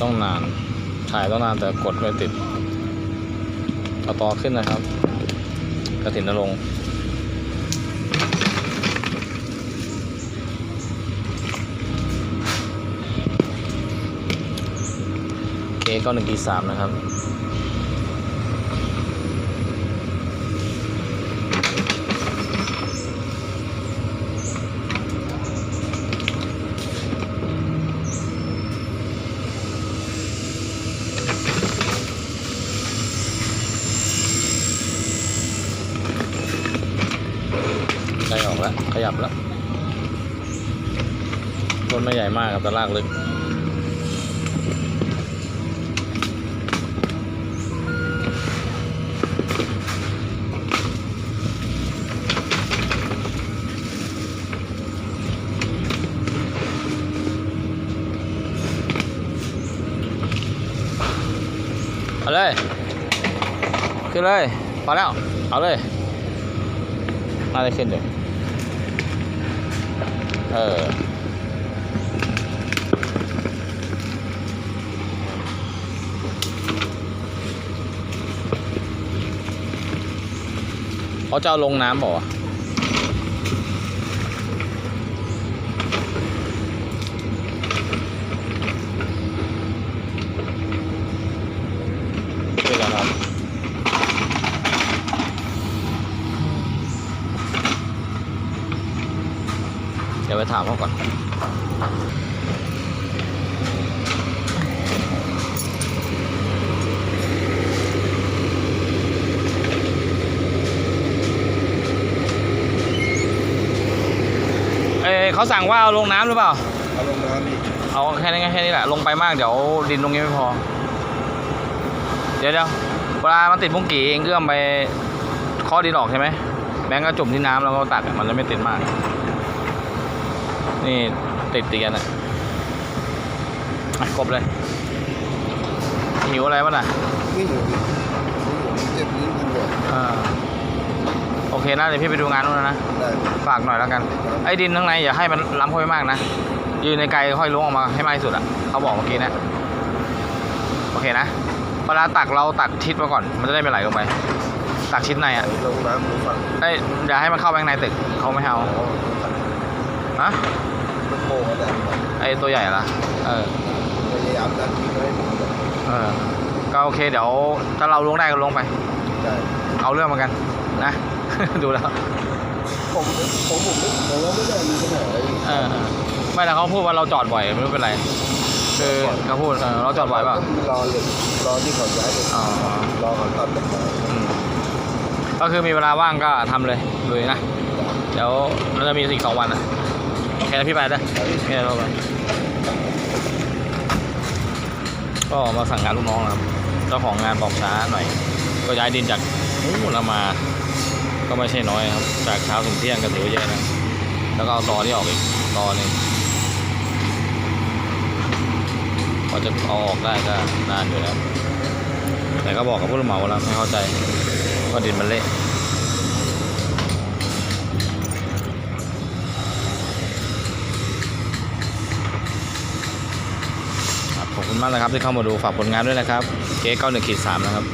ต้องนาน ถ่ายต้องนานแต่กดไม่ติดเอาต่อขึ้นนะครับกระถินนรงค์เคก็หนึ่งกีสามนะครับ ได้ออกแล้ว ขยับแล้วต้นไม่ใหญ่มากครับแต่รากลึกเอาเลย ขึ้นเลย พอแล้ว เอาเลยน่าจะขึ้นอยู่ เออเขาจะเอาลงน้ำบอกว่าวะช่วยกันครับ เดี๋ยว ไปถามเขาก่อนเอ้ยเขาสั่งว่าเอาลงน้ำหรือเปล่า เอาลงน้ำอีกเอาแค่นี้แค่นี้แหละ ลงไปมากเดี๋ยวดินตรงนี้ไม่พอ เดี๋ยวเดี๋ยวเวลามันติดมุ้งกี่เองเอื้อมไปเคาะดินออกใช่ไหมแบงก์ก็จุ่มที่น้ำแล้วก็ตักมันจะไม่ติดมาก นี่ติดตีกันอะอะกบเลย หิวอะไรบ้างน่ะไม่อยู่ดิผมเจ็บนิ้วกินก่อนอ่าโอเคนะเดี๋ยวพี่ไปดูงานนู้นนะนะได้ฝากหน่อยแล้วกัน ไอ้ดินข้างในอย่าให้มันล้ำเข้าไปมากนะ ยืนในไกลค่อยล้วงออกมาให้มากที่สุดอะ เขาบอกเมื่อกี้นะ โอเคนะ เวลาตักเราตักชิดมาก่อน มันจะได้ไม่ไหลลงไป ตักชิดในอะลงน้ำดูฝั่งไอ้ยอย่าให้มันเข้าไปข้างในตึก เขาไม่ให้เอาอ๋อฮะ มันโผล่มาแต่ ไอ้ตัวใหญ่ละเออพยายามดันทิ้งไม่ให้ผมเลยเออก็โอเคเดี๋ยวถ้าเราล้วงได้ก็ล้วงไปได้เอาเรื่องเหมือนกันนะ ดูแล้วผมผมผมไม่ผมว่าไม่ได้มีปัญหาอะไรเออไม่แต่เขาพูดว่าเราจอดบ่อยไม่รู้เป็นไรคือเขาพูดเออเราจอดบ่อยเปล่าก็คือรอเหล็กรอที่เขาย้ายเหล็กอ๋อรอเขาตัดเหล็กมาอืมก็คือมีเวลาว่างก็ทำเลยลุยนะ เดี๋ยวเราจะมีอีกสองวันนะ โอเคนะพี่ไปได้โอเคเราไปก็มาสั่งงานลูกน้องนะครับเจ้าของงานบอกช้าหน่อย ก็ย้ายดินจากนู้นแล้วมา ก็ไม่ใช่น้อยครับ จากเช้าถึงเที่ยงก็ถือว่าเยอะนะแล้วก็เอาตอที่ออกอีกตอนึงพอจะเอาออกได้ก็นานอยู่แล้วแต่ก็บอกกับผู้รับเหมาแล้วไม่เข้าใจว่าดินมันเละ มากนะครับที่เข้ามาดูฝากผลงานด้วยนะครับเก๊เก้าหนึ่งขีดสามนะครับ